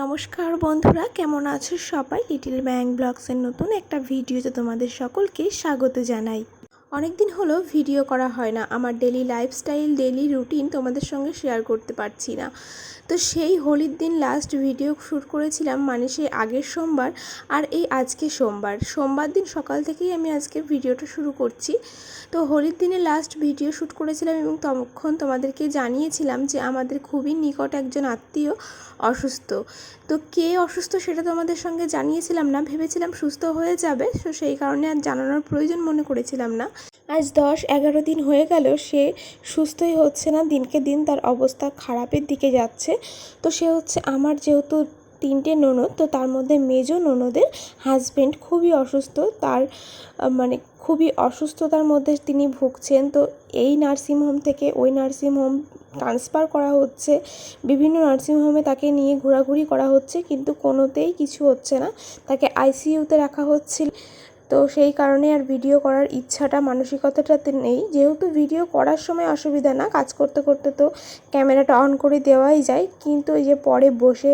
নমস্কার বন্ধুরা, কেমন আছো সবাই? লিটিল ব্যাংক ব্লগসের নতুন একটা ভিডিওতে তোমাদের সকলকে স্বাগত জানাই। অনেক দিন হলো ভিডিও করা হয় না। আমার ডেলি লাইফস্টাইল ডেলি রুটিন তোমাদের সঙ্গে শেয়ার করতে পারছি না। তো সেই হোলির দিন লাস্ট ভিডিও শ্যুট করেছিলাম মানে সেই আগের সোমবার আর এই আজকে সোমবার। সোমবার দিন সকাল থেকেই আমি আজকে ভিডিওটা শুরু করছি। তো হোলির দিনে লাস্ট ভিডিও শ্যুট করেছিলাম এবং তখন তোমাদেরকে জানিয়েছিলাম যে আমাদের খুবই নিকট একজন আত্মীয় অসুস্থ। তো কে অসুস্থ সেটা তোমাদের সঙ্গে জানিয়েছিলাম না, ভেবেছিলাম সুস্থ হয়ে যাবে। তো সেই কারণে আর জানানোর প্রয়োজন মনে করেছিলাম না। আজ দশ এগারো দিন হয়ে গেল, সে সুস্থই হচ্ছে না। দিনকে দিন তার অবস্থা খারাপের দিকে যাচ্ছে। তো সে হচ্ছে আমার যেহেতু তিনটে ননদ, তো তার মধ্যে মেজো ননদের হাজবেন্ড খুবই অসুস্থ। তার মানে খুবই অসুস্থতার মধ্যে তিনি ভুগছেন। তো এই নার্সিংহোম থেকে ওই নার্সিংহোম ট্রান্সফার করা হচ্ছে। বিভিন্ন নার্সিংহোমে তাকে নিয়ে ঘোরাঘুরি করা হচ্ছে, কিন্তু কোনোতেই কিছু হচ্ছে না। তাকে আইসিইউতে রাখা হচ্ছিল তো সেই কারণে আর ভিডিও করার ইচ্ছাটা মানসিকতাটাতে নেই। যেহেতু ভিডিও করার সময় অসুবিধা না, কাজ করতে করতে তো ক্যামেরাটা অন করে দেওয়াই যায়। কিন্তু এই যে পরে বসে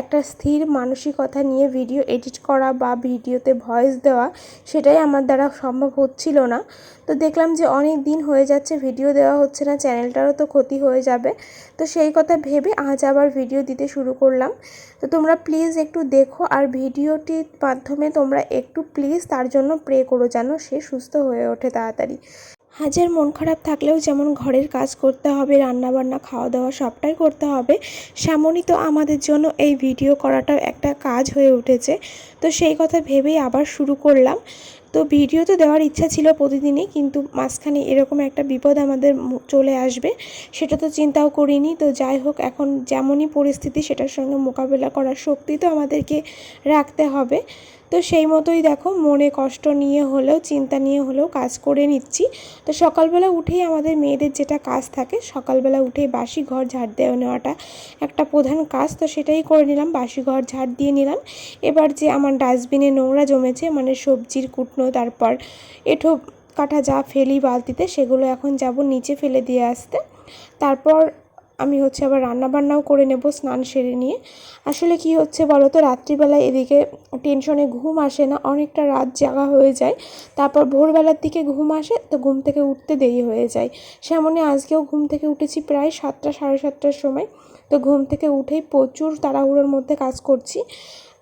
একটা স্থির মানসিকতা নিয়ে ভিডিও এডিট করা বা ভিডিওতে ভয়েস দেওয়া, সেটাই আমার দ্বারা সম্ভব হচ্ছিল না। তো দেখলাম যে অনেক দিন হয়ে যাচ্ছে ভিডিও দেওয়া হচ্ছে না চ্যানেলটারও তো ক্ষতি হয়ে যাবে। তো সেই কথা ভেবে আজ আবার ভিডিও দিতে শুরু করলাম। তো তোমরা প্লিজ একটু দেখো আর ভিডিওটির মাধ্যমে তোমরা একটু প্লিজ তার জন্য প্রে করো যেন সে সুস্থ হয়ে ওঠে তাড়াতাড়ি। হাজার মন খারাপ থাকলেও যেমন ঘরের কাজ করতে হবে, রান্নাবান্না খাওয়া দাওয়া সবটাই করতে হবে, সেমনই তো আমাদের জন্য এই ভিডিও করাটাও একটা কাজ হয়ে উঠেছে। তো সেই কথা ভেবেই আবার শুরু করলাম। তো ভিডিও তো দেওয়ার ইচ্ছা ছিল প্রতিদিনই, কিন্তু মাঝখানে এরকম একটা বিপদ আমাদের চলে আসবে, সেটা তো চিন্তাও করিনি। তো যাই হোক, এখন যেমনই পরিস্থিতি, সেটার সঙ্গে মোকাবেলা করার শক্তি তো আমাদেরকে রাখতে হবে। তো সেই মতোই দেখো, মনে কষ্ট নিয়ে হলেও, চিন্তা নিয়ে হলেও কাজ করে নিচ্ছি। তো সকালবেলা উঠেই আমাদের মেয়েদের যেটা কাজ থাকে, সকালবেলা উঠেই বাসি ঘর ঝাড় দেওয়া নেওয়াটা একটা প্রধান কাজ। তো সেটাই করে নিলাম বাসি ঘর ঝাড় দিয়ে নিলাম। এবার যে আমার ডাস্টবিনে নোংরা জমেছে মানে সবজির কুটনো, তারপর এঠো কাটা যা ফেলি বালতিতে, সেগুলো এখন যাব নিচে ফেলে দিয়ে আসতে। তারপর আমি হচ্ছে আবার রান্না বান্নাও করে নেব স্নান সেরে নিয়ে। আসলে কি হচ্ছে বলো তো রাত্রিবেলায় এদিকে টেনশনে ঘুম আসে না, অনেকটা রাত জাগা হয়ে যায়। তারপর ভোরবেলার দিকে ঘুম আসে, তো ঘুম থেকে উঠতে দেরি হয়ে যায়। সেমনি আজকেও ঘুম থেকে উঠেছি প্রায় সাতটা, সাড়ে সাতটার সময়। তো ঘুম থেকে উঠেই প্রচুর তাড়াহুড়োর মধ্যে কাজ করছি।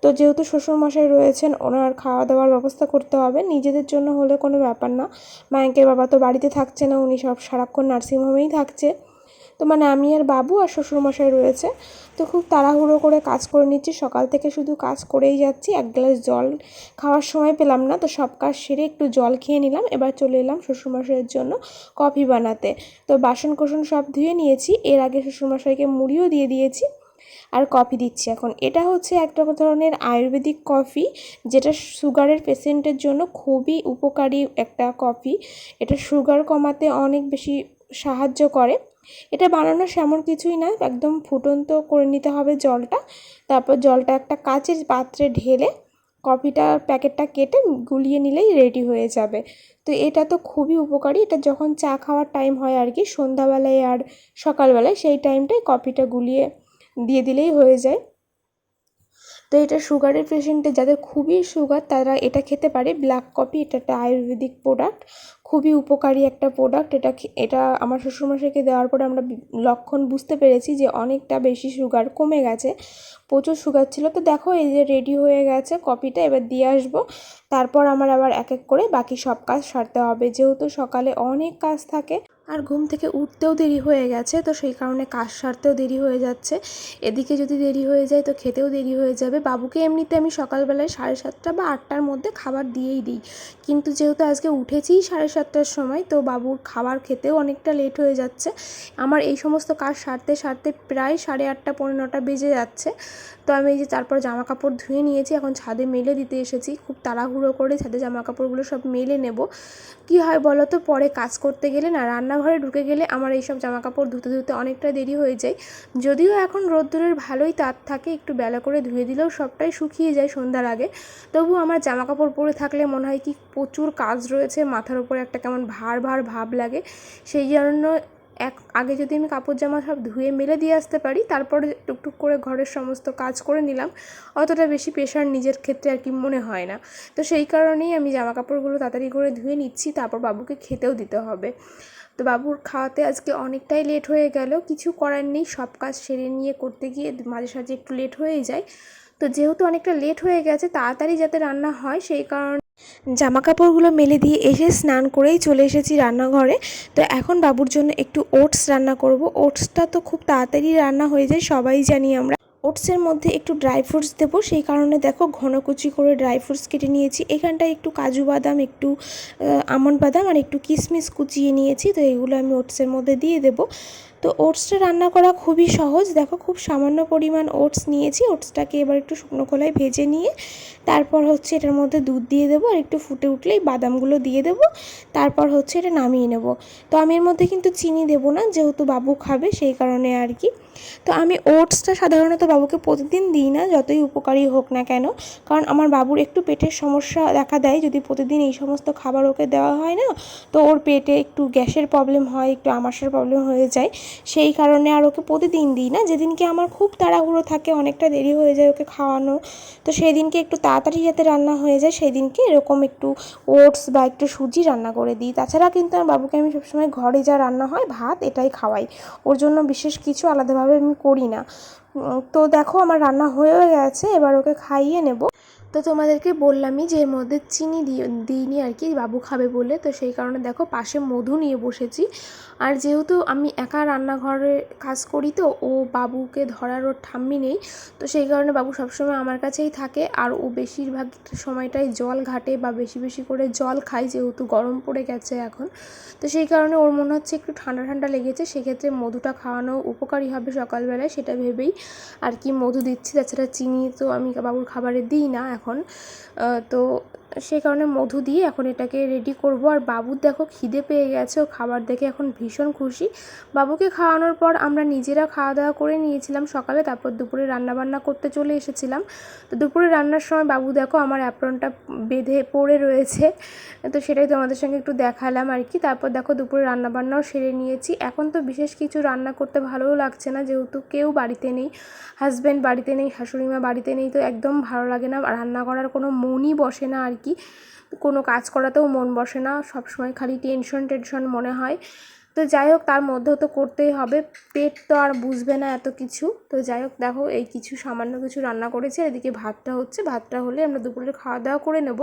তো যেহেতু শ্বশুরমশাই রয়েছেন, ওনার খাওয়া দাওয়ার ব্যবস্থা করতে হবে। নিজেদের জন্য হলে কোনো ব্যাপার না। মায়ের বাবা তো বাড়িতে থাকছে না, উনি সব সারাক্ষণ নার্সিংহোমেই থাকছে। তো মানে আমি আর বাবু আর শ্বশুরমশাই রয়েছে, তো খুব তাড়াহুড়ো করে কাজ করে নিচ্ছি। সকাল থেকে শুধু কাজ করেই যাচ্ছি, এক গ্লাস জল খাওয়ার সময় পেলাম না, তো সব কাজ সেরে একটু জল খেয়ে নিলাম। এবার চলে এলাম শ্বশুরমশাইয়ের জন্য কফি বানাতে। তো বাসন কোসন সব ধুয়ে নিয়েছি, এর আগে শ্বশুরমশাইকে মুড়িও দিয়ে দিয়েছি আর কফি দিচ্ছি এখন। এটা হচ্ছে একটা ধরনের আয়ুর্বেদিক কফি, যেটা সুগারের পেশেন্টের জন্য খুবই উপকারী একটা কফি। এটা সুগার কমাতে অনেক বেশি সাহায্য করে। এটা বানানো সেমন কিছুই না, একদম ফুটন্ত করে নিতে হবে জলটা। তারপর জলটা একটা কাচের পাত্রে ঢেলে কফিটার প্যাকেটটা কেটে গুলিয়ে নিলেই রেডি হয়ে যাবে। তো এটা তো খুবই উপকারী, এটা যখন চা খাওয়ার টাইম হয় আর কি, সন্ধ্যাবেলায় আর সকালবেলায় সেই টাইমটায় কফিটা গুলিয়ে দিয়ে দিলেই হয়ে যায়। তো এটা সুগারের পেশেন্টে যাদের খুবই সুগার তারা এটা খেতে পারে। ব্ল্যাক কফি এটা একটা আয়ুর্বেদিক প্রোডাক্ট খুবই উপকারী একটা প্রোডাক্ট এটা এটা আমার শ্বশুরমশাইকে দেওয়ার পরে আমরা লক্ষণ বুঝতে পেরেছি যে অনেকটা বেশি সুগার কমে গেছে। প্রচুর সুগার ছিল। তো দেখো, এই যে রেডি হয়ে গেছে কপিটা এবার দিয়ে আসব। তারপর আমার আবার এক এক করে বাকি সব কাজ সারতে হবে। যেহেতু সকালে অনেক কাজ থাকে আর ঘুম থেকে উঠতেও দেরি হয়ে গেছে, তো সেই কারণে কাজ সারতেও দেরি হয়ে যাচ্ছে। এদিকে যদি দেরি হয়ে যায়, তো খেতেও দেরি হয়ে যাবে। বাবুকে এমনিতে আমি সকালবেলায় সাড়ে সাতটা বা আটটার মধ্যে খাবার দিয়েই দিই। কিন্তু যেহেতু আজকে উঠেছি সাড়ে সাতটার সময়, তো বাবুর খাবার খেতেও অনেকটা লেট হয়ে যাচ্ছে। আমার এই সমস্ত কাজ সারতে সারতে প্রায় সাড়ে আটটা, পৌনে নটা বেজে যাচ্ছে। তো আমি এই যে তারপর জামা কাপড় ধুয়ে নিয়েছি, এখন ছাদে মেলে দিতে এসেছি। খুব তাড়াহুড়ো করে ছাদে জামা কাপড়গুলো সব মেলে নেব। কি হয় বলো তো পরে কাজ করতে গেলে না রান্নাঘরে ঢুকে গেলে আমার এইসব জামা কাপড় ধুতে ধুতে অনেকটা দেরি হয়ে যায়। যদিও এখন রোদ্দুরের ভালোই তাপ থাকে, একটু বেলা করে ধুয়ে দিলেও সবটাই শুকিয়ে যায় সন্ধ্যার আগে। তবু আমার জামা কাপড় পরে থাকলে মনে হয় কি প্রচুর কাজ রয়েছে, মাথার উপরে একটা কেমন ভার ভার ভাব লাগে। সেই জন্য এক, আগে যদি আমি কাপড় জামা সব ধুয়ে মেলে দিয়ে আসতে পারি, তারপরে টুকটুক করে ঘরের সমস্ত কাজ করে নিলাম। অতটা বেশি প্রেশার নিজের ক্ষেত্রে আর কি মনে হয় না। তো সেই কারণেই আমি জামা কাপড়গুলো তাড়াতাড়ি করে ধুয়ে নিচ্ছি, তারপর বাবুকে খেতেও দিতে হবে। তো বাবুর খাওয়াতে আজকে অনেকটাই লেট হয়ে গেল। কিছু করার নেই, সব কাজ সেরে নিয়ে করতে গিয়ে মাঝে সাঝে একটু লেট হয়ে যায়। তো যেহেতু অনেকটা লেট হয়ে গেছে, তাড়াতাড়ি যাতে রান্না হয় সেই কারণে জামা কাপড়গুলো মেলে দিয়ে এসে স্নান করেই চলে এসেছি রান্নাঘরে। তো এখন বাবুর জন্য একটু ওটস রান্না করব। ওটসটা তো খুব তাড়াতাড়ি রান্না হয়ে যায়, সবাই জানি আমরা। ওটসের মধ্যে একটু ড্রাই ফ্রুটস দেবো, সেই কারণে দেখো ঘন কুচি করে ড্রাই ফ্রুটস কেটে নিয়েছি। এখানটায় একটু কাজু বাদাম, একটু আমন্ড বাদাম আর একটু কিশমিশ কুচিয়ে নিয়েছি, তো এগুলো আমি ওটসের মধ্যে দিয়ে দেবো। তো ওটসটা রান্না করা খুবই সহজ। দেখো খুব সামান্য পরিমাণ ওটস নিয়েছি। ওটসটাকে এবার একটু শুকনো খোলায় ভেজে নিয়ে তারপর হচ্ছে এটার মধ্যে দুধ দিয়ে দেবো আর একটু ফুটে উঠলেই বাদামগুলো দিয়ে দেবো। তারপর হচ্ছে এটা নামিয়ে নেব। তো আমি এর মধ্যে কিন্তু চিনি দেবো না, যেহেতু বাবু খাবে সেই কারণে আর কি। তো আমি ওটসটা সাধারণত বাবুকে প্রতিদিন দিই না, যতই উপকারী হোক না কেন। কারণ আমার বাবুর একটু পেটের সমস্যা দেখা দেয়, যদি প্রতিদিন এই সমস্ত খাবার ওকে দেওয়া হয় না, তো ওর পেটে একটু গ্যাসের প্রবলেম হয়, একটু আমাশার প্রবলেম হয়ে যায়। সেই কারণে আর ওকে প্রতিদিন দিই না। যেদিনকে আমার খুব তাড়াহুড়ো থাকে, অনেকটা দেরি হয়ে যায় ওকে খাওয়ানো। তো সেই দিনকে একটু তাড়াতাড়ি যাতে রান্না হয়ে যায় সেই দিনকে এরকম একটু ওটস বা একটু সুজি রান্না করে দিই। তাছাড়া কিন্তু আমার বাবুকে আমি সবসময় ঘরে যা রান্না হয়, ভাত এটাই খাওয়াই। ওর জন্য বিশেষ কিছু আলাদাভাবে আমি করি না। তো দেখো আমার রান্না হয়ে গেছে, এবার ওকে খাইয়ে নেব। তো তোমাদেরকে বললামই যে এর মধ্যে চিনি দিয়ে, দিইনি আর কি, বাবু খাবে বলে। তো সেই কারণে দেখো পাশে মধু নিয়ে বসেছি। আর যেহেতু আমি একা রান্নাঘরে কাজ করি তো, ও বাবুকে ধরার ওর ঠাম্মি নেই। তো সেই কারণে বাবু সবসময় আমার কাছেই থাকে। আর ও বেশিরভাগ সময়টাই জল ঘাটে বা বেশি বেশি করে জল খায়, যেহেতু গরম পড়ে গেছে এখন। তো সেই কারণে ওর মনে হচ্ছে একটু ঠান্ডা ঠান্ডা লেগেছে। সেক্ষেত্রে মধুটা খাওয়ানো উপকারী হবে সকালবেলায়, সেটা ভেবেই আর কি মধু দিচ্ছি। তাছাড়া চিনি তো আমি বাবুর খাবারে দিই না, এখন তো সেই কারণে মধু দিয়ে এখন এটাকে রেডি করব। আর বাবুর দেখো খিদে পেয়ে গেছে, ও খাবার দেখে এখন ভীষণ খুশি। বাবুকে খাওয়ানোর পর আমরা নিজেরা খাওয়া দাওয়া করে নিয়েছিলাম সকালে, তারপর দুপুরে রান্নাবান্না করতে চলে এসেছিলাম। তো দুপুরে রান্নার সময় বাবু দেখো আমার অ্যাপ্রনটা বেঁধে পড়ে রয়েছে। তো সেটাই তোমাদের সঙ্গে একটু দেখালাম আর কি। তারপর দেখো দুপুরে রান্নাবান্নাও সেরে নিয়েছি। এখন তো বিশেষ কিছু রান্না করতে ভালোও লাগছে না, যেহেতু কেউ বাড়িতে নেই হাজব্যান্ড বাড়িতে নেই শাশুড়ি মা বাড়িতে নেই, তো একদম ভালো লাগে না। রান্না করার কোনো মনই বসে না আর কি। কোনো কাজ করাতেও মন বসে না, সবসময় খালি টেনশন টেনশন মনে হয়। তো যাই হোক, তার মধ্যেও তো করতেই হবে। পেট তো আর বুঝবে না এত কিছু। তো যাই হোক, দেখো, এই কিছু সামান্য কিছু রান্না করেছি এদিকে ভাতটা হচ্ছে। ভাতটা হলে আমরা দুপুরের খাওয়া দাওয়া করে নেব।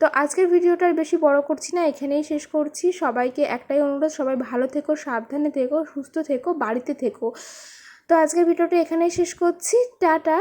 তো আজকের ভিডিওটা বেশি বড় করছি না, এখানেই শেষ করছি। সবাইকে একটাই অনুরোধ, সবাই ভালো থেকো, সাবধানে থেকো, সুস্থ থেকো, বাড়িতে থেকো। তো আজকের ভিডিওটা এখানেই শেষ করছি। টাটা।